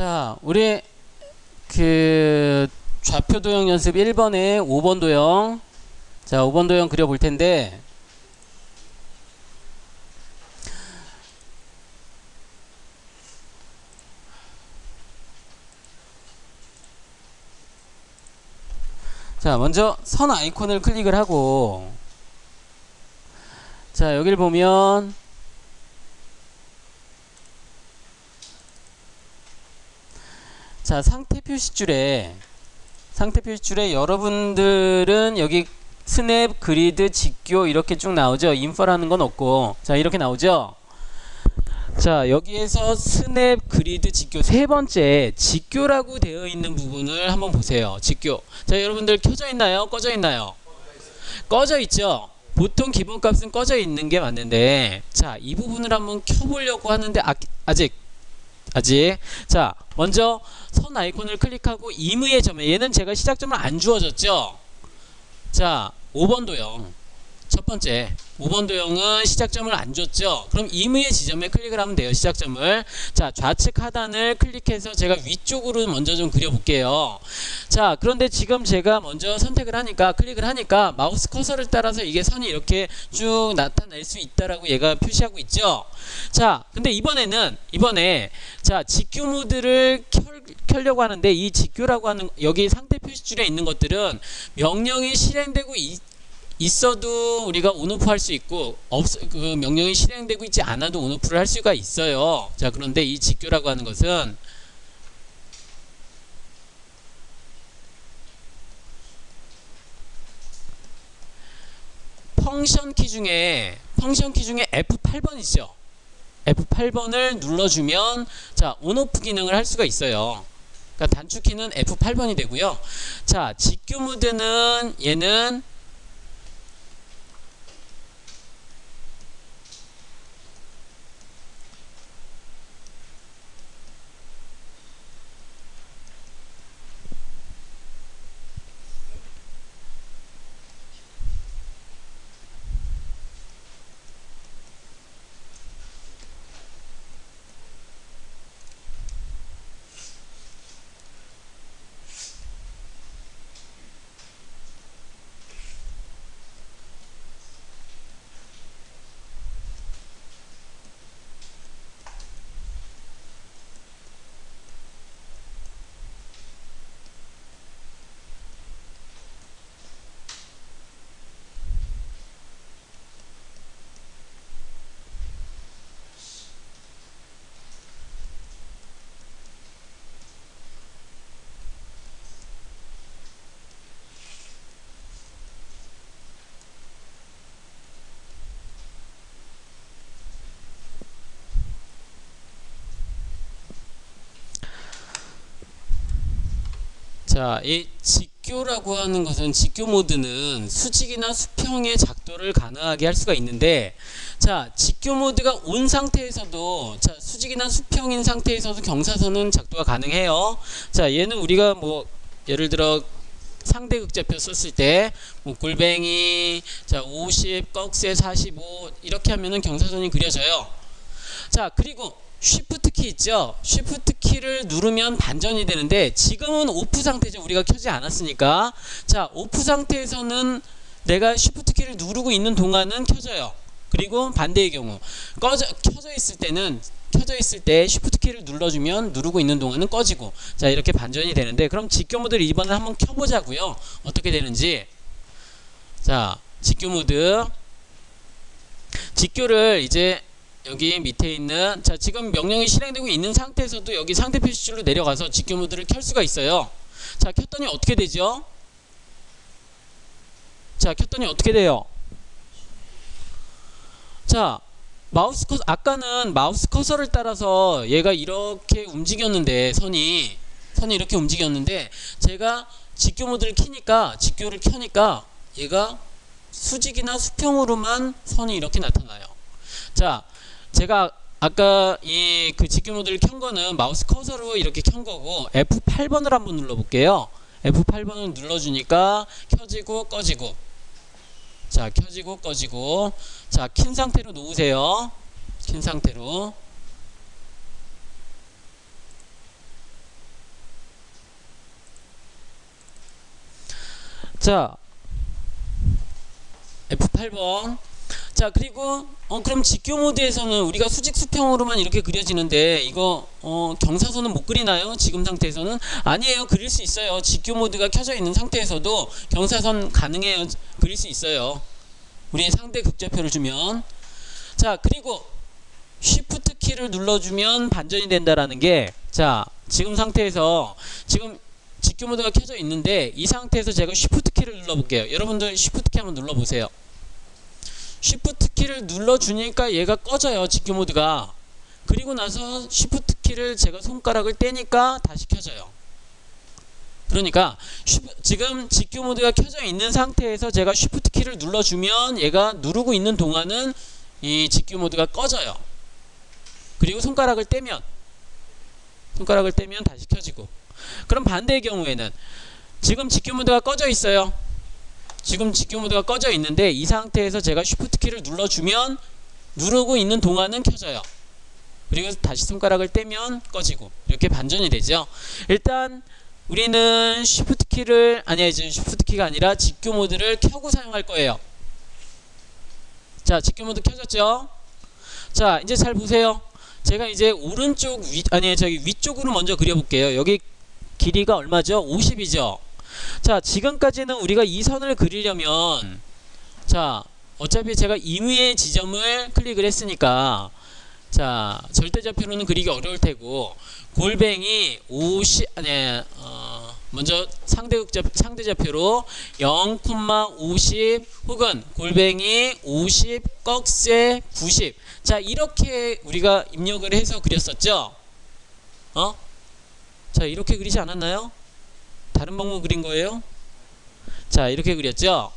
자, 우리 그 좌표 도형 연습 1번에 5번 도형. 자, 5번 도형 그려 볼 텐데 자, 먼저 선 아이콘을 클릭을 하고 자, 여기를 보면 자, 상태 표시줄에 상태 표시줄에 여러분들은 여기 스냅, 그리드, 직교 이렇게 쭉 나오죠. 인퍼라는 건 없고. 자, 이렇게 나오죠. 자, 여기에서 스냅, 그리드, 직교 세 번째 직교라고 되어 있는 부분을 한번 보세요. 직교. 자, 여러분들 켜져 있나요? 꺼져 있나요? 꺼져 있죠. 보통 기본값은 꺼져 있는 게 맞는데 자, 이 부분을 한번 켜보려고 하는데 아, 아직 아직. 자 먼저 선 아이콘을 클릭하고 임의의 점에 얘는 제가 시작점을 안 주어졌죠? 자 5번 도형 첫 번째 5번 도형은 시작점을 안 줬죠. 그럼 임의의 지점에 클릭을 하면 돼요 시작점을. 자 좌측 하단을 클릭해서 제가 위쪽으로 먼저 좀 그려볼게요. 자 그런데 지금 제가 먼저 선택을 하니까 클릭을 하니까 마우스 커서를 따라서 이게 선이 이렇게 쭉 나타낼 수 있다라고 얘가 표시하고 있죠. 자 근데 이번에는 이번에 자 직교 모드를 켤, 켜려고 하는데 이 직교라고 하는 여기 상태 표시줄에 있는 것들은 명령이 실행되고 있 있어도 우리가 온오프 할 수 있고 없, 그 명령이 실행되고 있지 않아도 온오프를 할 수가 있어요. 자 그런데 이 직교라고 하는 것은 펑션 키 중에 펑션 키 중에 F8번 있죠. F8번을 눌러주면 자 온오프 기능을 할 수가 있어요. 그러니까 단축키는 F8번이 되고요. 자 직교 모드는 얘는 자, 이 직교라고 하는 것은 직교 모드는 수직이나 수평의 작도를 가능하게 할 수가 있는데 자, 직교 모드가 온 상태에서도 자, 수직이나 수평인 상태에서도 경사선은 작도가 가능해요. 자, 얘는 우리가 뭐 예를 들어 상대 극좌표 썼을 때 뭐 골뱅이 자, 50, 꺽쇠 45 이렇게 하면은 경사선이 그려져요. 자, 그리고 쉬프트 키 있죠? 쉬프트 키를 누르면 반전이 되는데 지금은 오프 상태죠. 우리가 켜지 않았으니까. 자 오프 상태에서는 내가 쉬프트 키를 누르고 있는 동안은 켜져요. 그리고 반대의 경우. 꺼져 켜져 있을 때는 켜져 있을 때 쉬프트 키를 눌러주면 누르고 있는 동안은 꺼지고. 자 이렇게 반전이 되는데 그럼 직교 모드를 이번에 한번 켜보자고요. 어떻게 되는지. 자 직교 모드. 직교를 이제 여기 밑에 있는 자 지금 명령이 실행되고 있는 상태에서도 여기 상태 표시줄로 내려가서 직교 모드를 켤 수가 있어요. 자 켰더니 어떻게 되죠? 자 켰더니 어떻게 돼요? 자 마우스 커서 아까는 마우스 커서를 따라서 얘가 이렇게 움직였는데 선이. 선이 이렇게 움직였는데 제가 직교 모드를 키니까 직교를 켜니까 얘가 수직이나 수평으로만 선이 이렇게 나타나요. 자 제가 아까 이 그 직교 모드를 켠 거는 마우스 커서로 이렇게 켠 거고 F8번을 한번 눌러볼게요. F8번을 눌러주니까 켜지고 꺼지고 자 켜지고 꺼지고 자 킨 상태로 놓으세요. 킨 상태로 자 F8번 자 그리고 어 그럼 직교 모드에서는 우리가 수직 수평으로만 이렇게 그려지는데 이거 어 경사선은 못 그리나요? 지금 상태에서는? 아니에요. 그릴 수 있어요. 직교 모드가 켜져 있는 상태에서도 경사선 가능해요. 그릴 수 있어요. 우리 상대 극좌표를 주면. 자 그리고 쉬프트 키를 눌러주면 반전이 된다라는 게 자 지금 상태에서 지금 직교 모드가 켜져 있는데 이 상태에서 제가 쉬프트 키를 눌러볼게요. 여러분들 쉬프트 키 한번 눌러보세요 쉬프트 키를 눌러주니까 얘가 꺼져요 직교 모드가. 그리고 나서 쉬프트 키를 제가 손가락을 떼니까 다시 켜져요. 그러니까 지금 직교 모드가 켜져 있는 상태에서 제가 쉬프트 키를 눌러주면 얘가 누르고 있는 동안은 이 직교 모드가 꺼져요. 그리고 손가락을 떼면 손가락을 떼면 다시 켜지고. 그럼 반대의 경우에는 지금 직교 모드가 꺼져 있어요 지금 직교 모드가 꺼져 있는데 이 상태에서 제가 쉬프트 키를 눌러주면 누르고 있는 동안은 켜져요. 그리고 다시 손가락을 떼면 꺼지고 이렇게 반전이 되죠. 일단 우리는 쉬프트 키를 아니 이제 쉬프트 키가 아니라 직교 모드를 켜고 사용할 거예요. 자, 직교 모드 켜졌죠? 자, 이제 잘 보세요. 제가 이제 오른쪽 위 아니 저기 위쪽으로 먼저 그려 볼게요. 여기 길이가 얼마죠? 50이죠. 자, 지금까지는 우리가 이 선을 그리려면 자, 어차피 제가 임의의 지점을 클릭을 했으니까 자, 절대좌표로는 그리기 어려울 테고 골뱅이 50 아니 어, 먼저 상대극좌 상대좌표로 0,50 혹은 골뱅이 50 꺽쇠 90. 자, 이렇게 우리가 입력을 해서 그렸었죠? 어? 자, 이렇게 그리지 않았나요? 다른 방법 그린 거예요? 자 이렇게 그렸죠?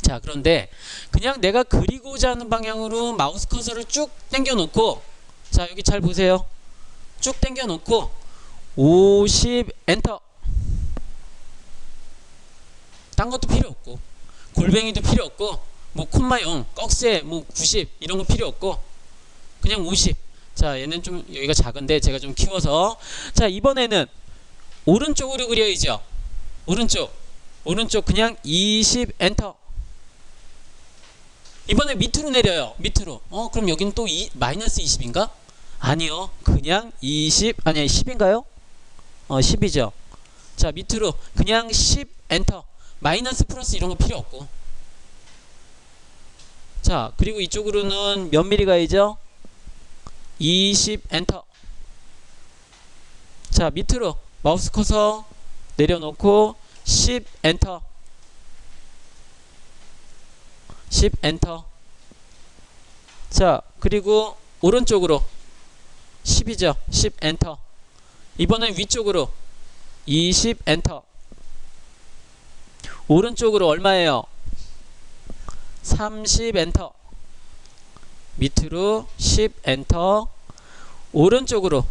자 그런데 그냥 내가 그리고자 하는 방향으로 마우스 커서를 쭉 당겨 놓고 자 여기 잘 보세요 쭉 당겨 놓고 50 엔터 딴 것도 필요 없고 골뱅이도 필요 없고 뭐 콤마 0 꺽쇠 뭐 90 이런 거 필요 없고 그냥 50 자 얘는 좀 여기가 작은데 제가 좀 키워서 자 이번에는 오른쪽으로 그려야죠. 오른쪽. 오른쪽 그냥 20 엔터. 이번에 밑으로 내려요. 밑으로. 어, 그럼 여긴 또 이, 마이너스 20인가? 아니요. 그냥 20 아니 10인가요? 어, 10이죠. 자, 밑으로 그냥 10 엔터. 마이너스 플러스 이런 거 필요 없고. 자, 그리고 이쪽으로는 몇 미리 가야죠? 20 엔터. 자, 밑으로 마우스 커서 내려놓고 10 엔터. 10 엔터. 자 그리고 오른쪽으로 10이죠. 10 엔터. 이번엔 위쪽으로 20 엔터. 오른쪽으로 얼마예요? 30 엔터. 밑으로 10 엔터. 오른쪽으로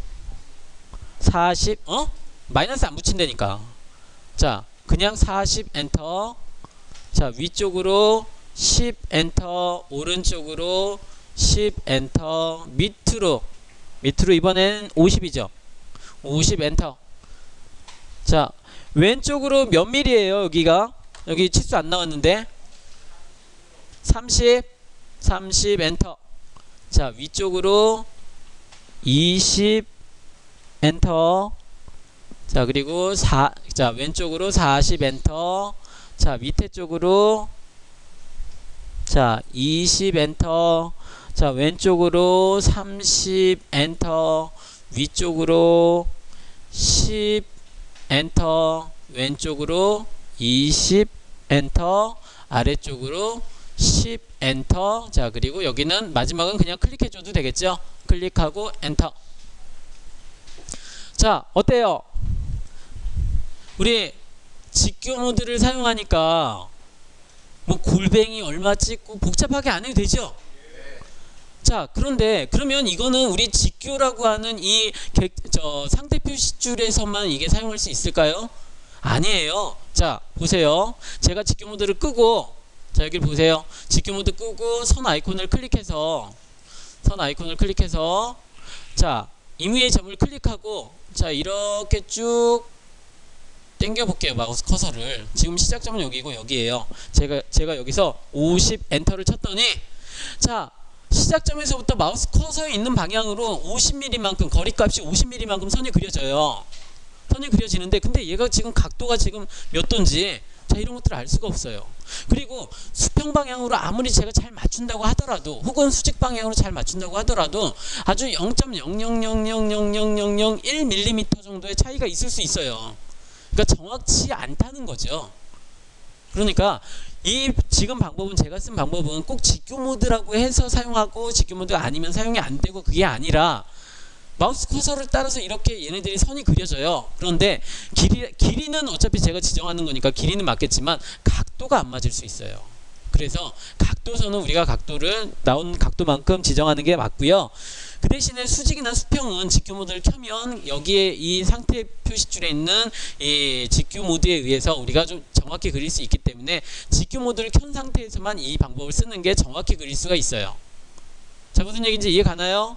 40 어? 마이너스 안 붙인다니까. 자, 그냥 40 엔터. 자, 위쪽으로 10 엔터, 오른쪽으로 10 엔터, 밑으로 밑으로 이번엔 50이죠. 50 엔터. 자, 왼쪽으로 몇 밀이에요, 여기가? 여기 치수 안 나왔는데. 30 30 엔터. 자, 위쪽으로 20 엔터. 자 그리고 4, 자 왼쪽으로 40 엔터. 자 밑에 쪽으로 자 20 엔터. 자 왼쪽으로 30 엔터. 위쪽으로 10 엔터. 왼쪽으로 20 엔터. 아래쪽으로 10 엔터. 자 그리고 여기는 마지막은 그냥 클릭해 줘도 되겠죠? 클릭하고 엔터. 자 어때요 우리 직교 모드를 사용하니까 뭐 골뱅이 얼마 찍고 복잡하게 안 해도 되죠? 자 그런데 그러면 이거는 우리 직교라고 하는 이 저 상대 표시줄에서만 이게 사용할 수 있을까요? 아니에요. 자 보세요. 제가 직교 모드를 끄고 자 여기 보세요. 직교 모드 끄고 선 아이콘을 클릭해서 선 아이콘을 클릭해서 자 임의의 점을 클릭하고 자 이렇게 쭉 당겨 볼게요 마우스 커서를. 지금 시작점은 여기고 여기에요. 제가 제가 여기서 50 엔터를 쳤더니 자 시작점에서부터 마우스 커서에 있는 방향으로 50mm만큼 거리값이 50mm만큼 선이 그려져요. 선이 그려지는데 근데 얘가 지금 각도가 지금 몇 도인지 자 이런 것들을 알 수가 없어요. 그리고 수평 방향으로 아무리 제가 잘 맞춘다고 하더라도 혹은 수직 방향으로 잘 맞춘다고 하더라도 아주 0.000000001mm 정도의 차이가 있을 수 있어요 그러니까 정확치 않다는 거죠. 그러니까 이 지금 방법은 제가 쓴 방법은 꼭 직교 모드라고 해서 사용하고 직교 모드가 아니면 사용이 안 되고 그게 아니라 마우스 커서를 따라서 이렇게 얘네들이 선이 그려져요. 그런데 길이 길이는 어차피 제가 지정하는 거니까 길이는 맞겠지만 각도가 안 맞을 수 있어요. 그래서 각도선은 우리가 각도를 나온 각도만큼 지정하는 게 맞고요. 그 대신에 수직이나 수평은 직교 모드를 켜면 여기에 이 상태 표시줄에 있는 이 직교 모드에 의해서 우리가 좀 정확히 그릴 수 있기 때문에 직교 모드를 켠 상태에서만 이 방법을 쓰는 게 정확히 그릴 수가 있어요. 자 무슨 얘기인지 이해 가나요?